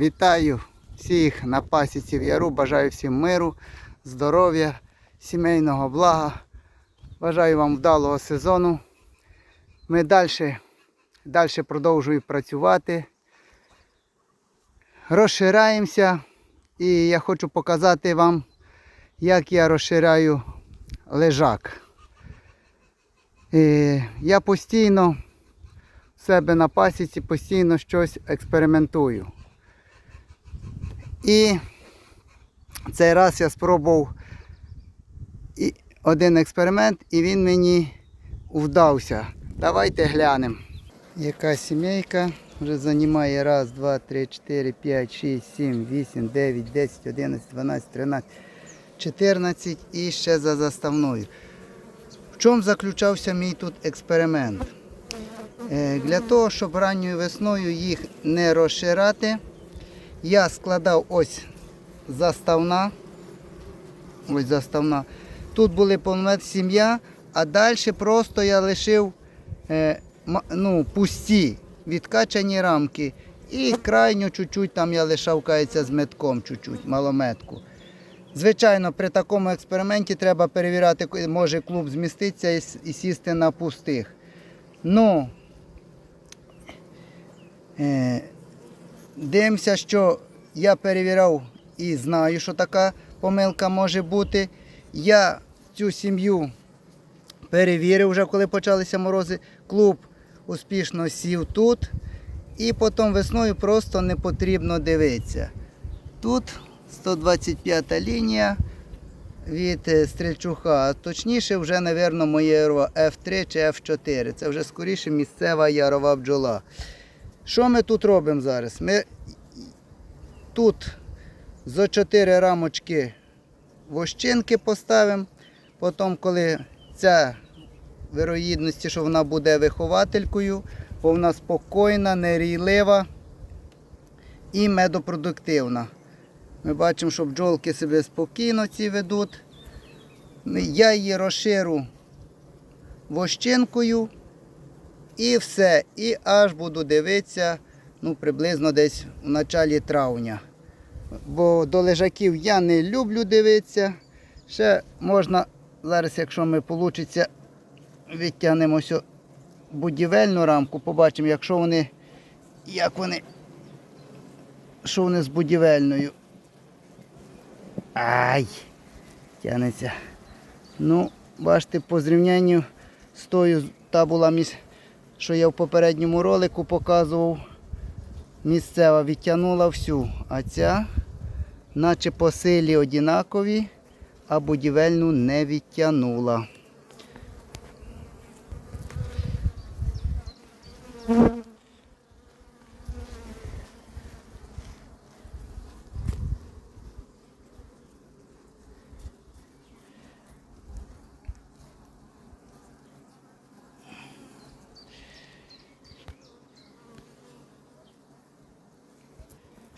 Вітаю всіх на пасіці в яру. Бажаю всім миру, здоров'я, сімейного блага. Бажаю вам вдалого сезону. Ми далі, далі продовжуємо працювати. Розшираємося. І я хочу показати вам, як я розширяю лежак. І я постійно в себе на пасіці постійно щось експериментую. І цей раз я спробував один експеримент, і він мені вдався. Давайте глянемо. Яка сімейка вже займає раз, два, три, чотири, п'ять, шість, сім, вісім, дев'ять, десять, одинадцять, дванадцять, тринадцять, чотирнадцять і ще за заставною. В чому заключався мій тут експеримент? Е, Для того, щоб ранньою весною їх не розширати, я складав ось заставна. Ось заставна. Тут були повномет сім'я, а далі просто я лишив е, ну, пусті відкачані рамки. І крайню чуть-чуть там я лишав кається з метком, чуть-чуть, малометку. Звичайно, при такому експерименті треба перевіряти, може клуб зміститися і, і сісти на пустих. Ну, е, дивимося, що я перевіряв і знаю, що така помилка може бути. Я цю сім'ю перевірив вже, коли почалися морози. Клуб успішно сів тут. І потім весною просто не потрібно дивитися. Тут 125 лінія від е, Стрільчуха, точніше вже, мабуть, моє ярова F3 чи F4. Це вже скоріше місцева ярова бджола. Що ми тут робимо зараз? Ми тут за 4 рамочки вощинки поставимо. Потім, коли ця вироїдності, що вона буде вихователькою, бо вона спокійна, нерійлива і медопродуктивна. Ми бачимо, що бджолки себе спокійно ці ведуть. Я її розширю вощинкою і все. І аж буду дивитися ну, приблизно десь в началі травня. Бо до лежаків я не люблю дивитися. Ще можна, зараз, якщо ми вийде, відтягнемо будівельну рамку, побачимо, якщо вони, як вони, що вони з будівельною. Ай! Тягнеться. Ну, бачите, по зрівнянню з тою, та була міс, що я в попередньому ролику показував. Місцева відтягнула всю, а ця, наче по силі однакові, а будівельну не відтягнула.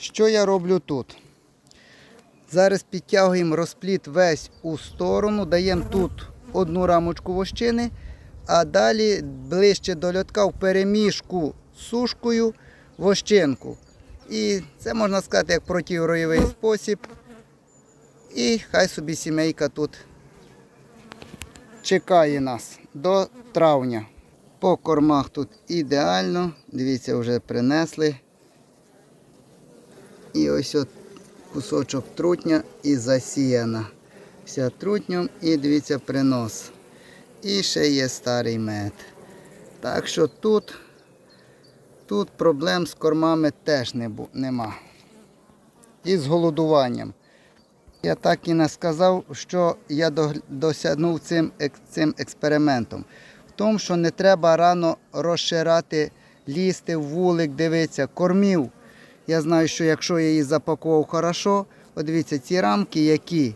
Що я роблю тут? Зараз підтягуємо розпліт весь у сторону, даємо тут одну рамочку вощини, а далі ближче до льотка в переміжку з сушкою вощинку. І це можна сказати як протироєвий спосіб. І хай собі сімейка тут чекає нас до травня. По кормах тут ідеально. Дивіться, вже принесли. І ось от кусочок трутня і засіяна. Вся трутнем і дивіться принос. І ще є старий мед. Так що тут, тут проблем з кормами теж не, бу- нема. І з голодуванням. Я так і не сказав, що я досягнув цим, цим експериментом. В тому, що не треба рано розширати, лізти в вулик, дивитися, кормів. Я знаю, що якщо я її запакував хорошо, от дивіться, ці рамки, які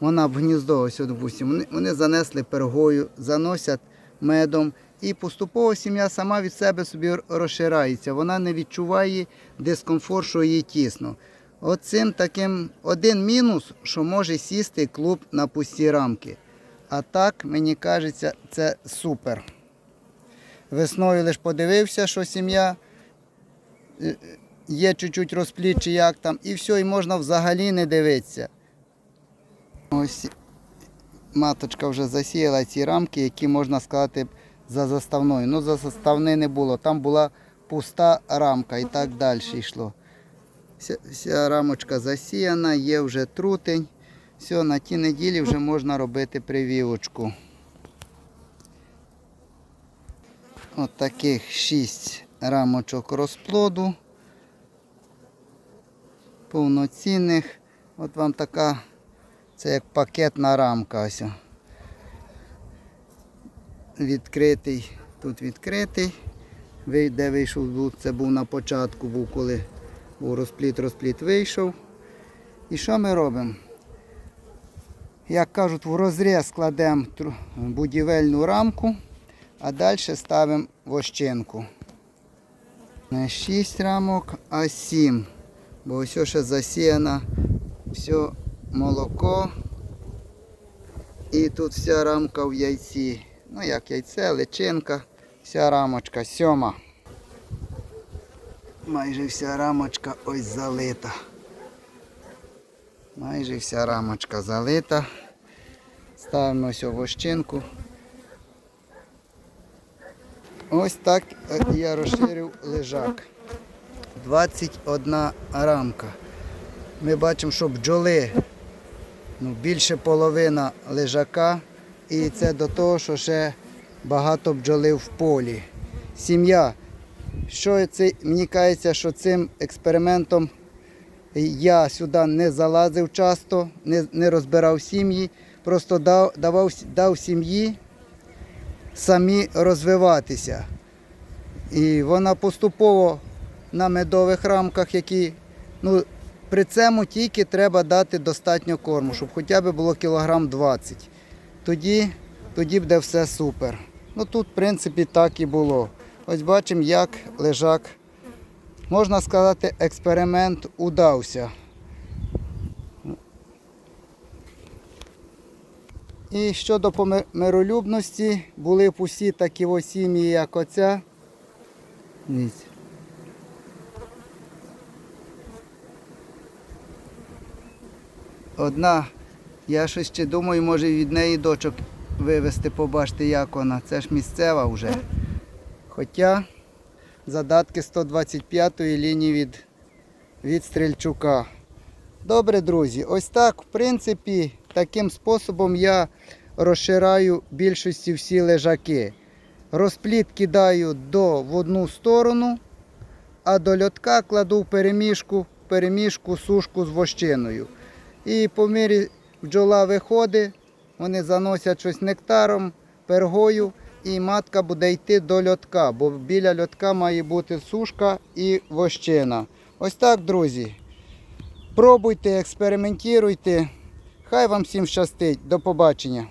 вона в гніздо, ось вони, вони занесли пергою, заносять медом. І поступово сім'я сама від себе собі розширається. Вона не відчуває дискомфорт, що їй тісно. Оцим таким один мінус, що може сісти клуб на пусті рамки. А так, мені кажеться, це супер. Весною лише подивився, що сім'я е, є чуть-чуть розпліт чи як там, і все, і можна взагалі не дивитися. Ось маточка вже засіяла ці рамки, які можна сказати за заставною. Ну, за заставни не було. Там була пуста рамка і так далі йшло. Вся, вся рамочка засіяна, є вже трутень. Все, на ті неділі вже можна робити привівочку. От таких 6 рамочок розплоду. Повноцінних. От вам така, це як пакетна рамка. Ось. Відкритий, тут відкритий. Де вийшов, це був на початку, був коли був розпліт, розпліт вийшов. І що ми робимо? Як кажуть, в розріз кладемо будівельну рамку, а далі ставимо вощинку. Не 6 рамок, а 7. Бо ось ще засіяно все молоко. І тут вся рамка в яйці. Ну як яйце, личинка, вся рамочка, сьома. Майже вся рамочка ось залита. Майже вся рамочка залита. Ставимо ось вощинку. Ось так е, я розширив лежак. 21 рамка. Ми бачимо, що бджоли ну, більше половина лежака. І це до того, що ще багато бджоли в полі. Сім'я. Що це, мені кажеться, що цим експериментом я сюди не залазив часто, не, не розбирав сім'ї, просто дав, давав, дав сім'ї самі розвиватися. І вона поступово на медових рамках, які ну, при цьому тільки треба дати достатньо корму, щоб хоча б було кілограм 20. Тоді, тоді буде все супер. Ну тут, в принципі, так і було. Ось бачимо, як лежак. Можна сказати, експеримент удався. І щодо миролюбності, були б усі такі сім'ї, як оця. Дивіться. Одна, я щось ще думаю, може від неї дочок вивезти, побачити, як вона. Це ж місцева вже. Хоча задатки 125-ї лінії від, від Стрельчука. Добре, друзі, ось так, в принципі, таким способом я розшираю більшості всі лежаки. Розпліт кидаю до в одну сторону, а до льотка кладу в перемішку, перемішку сушку з вощиною. І по мірі бджола виходить, вони заносять щось нектаром, пергою, і матка буде йти до льотка, бо біля льотка має бути сушка і вощина. Ось так, друзі. Пробуйте, експериментуйте. Хай вам всім щастить. До побачення.